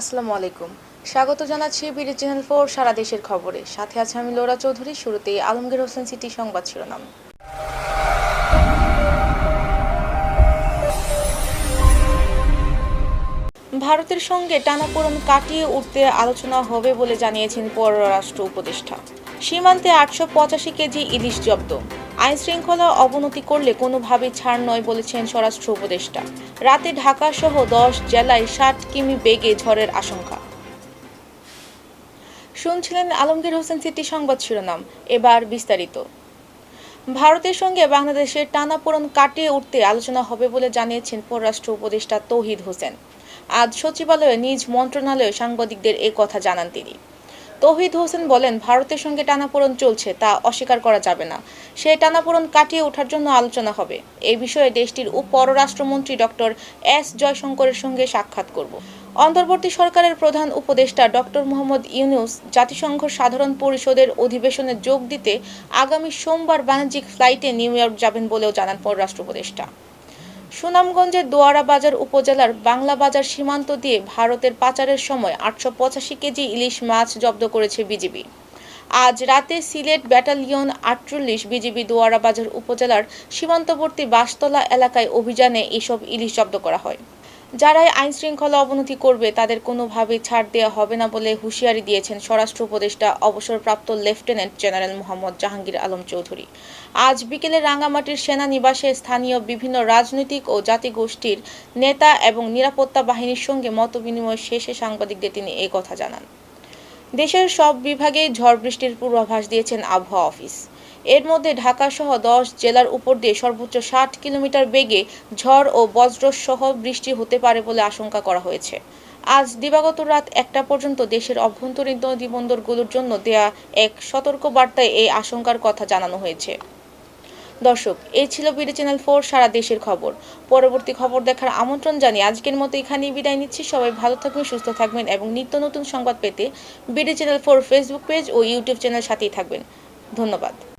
আসসালামু আলাইকুম। স্বাগত জানাচ্ছি বিডি চ্যানেল ফোর সারা দেশের খবরে। সাথে আছে আমি লোরা চৌধুরী শুরুতে আলমগীর হোসেন সিটি সংবাদ শিরোনাম। ভারতের সঙ্গে টানাপোড়েন কাটিয়ে উঠতে আলোচনা হবে বলে জানিয়েছেন পররাষ্ট্র উপদেষ্টা। সীমান্তে আটশো পঁচাশি কেজি ইলিশ জব্দ। আইন শৃঙ্খলা অবনতি করলে কোনোভাবেই ছাড় নয় বলেছেন স্বরাষ্ট্র উপদেষ্টা। রাতে ঢাকা সহ দশ জেলায় ষাট কিমি বেগে ঝড়ের আশঙ্কা। শুনছিলেন আলমগীর হোসেন সিটি সংবাদ শিরোনাম, এবার বিস্তারিত। ভারতের সঙ্গে বাংলাদেশের টানাপোড়েন কাটিয়ে উঠতে আলোচনা হবে বলে জানিয়েছেন পররাষ্ট্র উপদেষ্টা তৌহিদ হোসেন। আজ সচিবালয়ে নিজ মন্ত্রণালয়ে সাংবাদিকদের এ কথা জানান তিনি। তৌহিদ হোসেন বলেন, ভারতের সঙ্গে টানাপোড়েন চলছে, তা অস্বীকার করা যাবে না। সেই টানাপোড়েন কাটিয়ে ওঠার জন্য আলোচনা হবে। এই বিষয়ে দেশটির উপ পররাষ্ট্রমন্ত্রী ডক্টর এস. জয়শঙ্করের সঙ্গে সাক্ষাৎ করব। অন্তর্বর্তী সরকারের প্রধান উপদেষ্টা ডক্টর মোহাম্মদ ইউনুস জাতিসংঘ সাধারণ পরিষদের অধিবেশনে যোগ দিতে আগামী সোমবার বাণিজ্যিক ফ্লাইটে নিউ ইয়র্ক যাবেন বলেও জানান পররাষ্ট্র উপদেষ্টা। সুনামগঞ্জের দোয়ারা বাজার উপজেলার বাংলা বাজার সীমান্ত দিয়ে ভারতের পাচারের সময় আটশো পঁচাশি কেজি ইলিশ মাছ জব্দ করেছে বিজিবি। আজ রাতে সিলেট ব্যাটালিয়ন আটচল্লিশ বিজিবি দোয়ারা বাজার উপজেলার সীমান্তবর্তী বাসতলা এলাকায় অভিযানে এসব ইলিশ জব্দ করা হয়। যারাই আইন শৃঙ্খলা অবনতি করবে, তাদের কোনোভাবেই ছাড় দেওয়া হবে না বলে হুঁশিয়ারি দিয়েছেন স্বরাষ্ট্র উপদেষ্টা, অবসরপ্রাপ্ত লেফটেন্যান্ট জেনারেল মোহাম্মদ জাহাঙ্গীর আলম চৌধুরী। আজ বিকেলে রাঙ্গামাটির সেনানিবাসে স্থানীয় বিভিন্ন রাজনৈতিক ও জাতিগোষ্ঠীর নেতা এবং নিরাপত্তা বাহিনীর সঙ্গে মতবিনিময় শেষে সাংবাদিকদের তিনি এই কথা জানান। দেশের সব বিভাগেই ঝড় বৃষ্টির পূর্বাভাস দিয়েছেন আবহাওয়া অফিস। এর মধ্যে ঢাকা সহ দশ জেলার উপর দিয়ে সর্বোচ্চ ষাট কিলোমিটার বেগে ঝড় ও বজ্রসহ বৃষ্টি হতে পারে বলে আশঙ্কা করা হয়েছে। আজ দিবাগত রাত একটা পর্যন্ত দেশের অভ্যন্তরীণ নদী বন্দরগুলোর জন্য দেয়া এক সতর্ক বার্তায় এই আশঙ্কার কথা জানানো হয়েছে। দর্শক এই ছিল বিডি চ্যানেল ফোর, সারা দেশের খবর। পরবর্তী খবর দেখার আমন্ত্রণ জানিয়ে আজকের মতো এখানেই বিদায় নিচ্ছি। সবাই ভালো থাকবেন, সুস্থ থাকবেন এবং নিত্য নতুন সংবাদ পেতে BD channel four Facebook page ও ইউটিউব চ্যানেল সাথেই থাকবেন। ধন্যবাদ।